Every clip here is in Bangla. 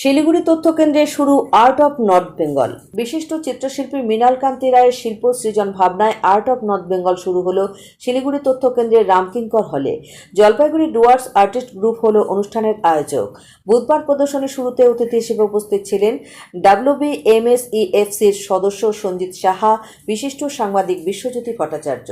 শিলিগুড়ি তথ্য কেন্দ্রে শুরু আর্ট অফ নর্থ বেঙ্গল বিশিষ্ট চিত্রশিল্পী মৃণাল কান্তি রায়ের শিল্প সৃজন ভাবনায় আর্ট অফ নর্থ বেঙ্গল শুরু হলো শিলিগুড়ি তথ্য কেন্দ্রের রামকিঙ্কর হলে। জলপাইগুড়ি ডুয়ার্স আর্টিস্ট গ্রুপ হলো অনুষ্ঠানের আয়োজক। বুধবার প্রদর্শনী শুরুতে অতিথি হিসেবে উপস্থিত ছিলেন ডাব্লিউবি এমএসইএফসির সদস্য সঞ্জিত সাহা, বিশিষ্ট সাংবাদিক Biswajyoti Bhattacharya.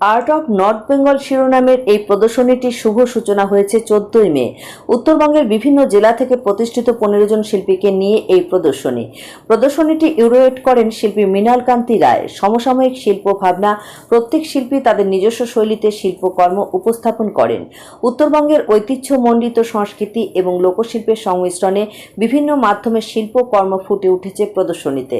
Art of north Bengal শিরোনামের এই প্রদর্শনীটির শুভ সূচনা হয়েছে চোদ্দই মে। উত্তরবঙ্গের বিভিন্ন জেলা থেকে প্রতিষ্ঠিত পনেরো জন শিল্পীকে নিয়ে এই প্রদর্শনী। প্রদর্শনীটি ইউরোয়েট করেন শিল্পী মৃণাল কান্তি রায়। সমসাময়িক শিল্প ভাবনা, প্রত্যেক শিল্পী তাদের নিজস্ব শৈলীতে শিল্পকর্ম উপস্থাপন করেন। উত্তরবঙ্গের ঐতিহ্যমণ্ডিত সংস্কৃতি এবং লোকশিল্পের সংমিশ্রণে বিভিন্ন মাধ্যমে শিল্পকর্ম ফুটে উঠেছে প্রদর্শনীতে।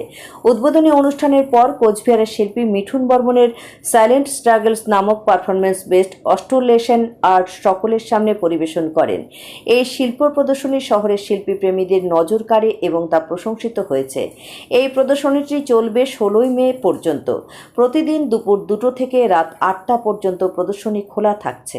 উদ্বোধনী অনুষ্ঠানের পর কোচবিহারের শিল্পী মিঠুন বর্মনের সাইলেন্ট স্ট্রাগলস নামক পারফরমেন্স বেসড অস্টোলেশন আর্ট সকলের সামনে পরিবেশন করেন। এই শিল্প প্রদর্শনী শহরের শিল্পী প্রেমীদের নজর কাড়ে এবং তা প্রশংসিত হয়েছে। এই প্রদর্শনীটি চলবে ষোলোই মে পর্যন্ত। প্রতিদিন দুপুর দুটো থেকে রাত আটটা পর্যন্ত প্রদর্শনী খোলা থাকছে।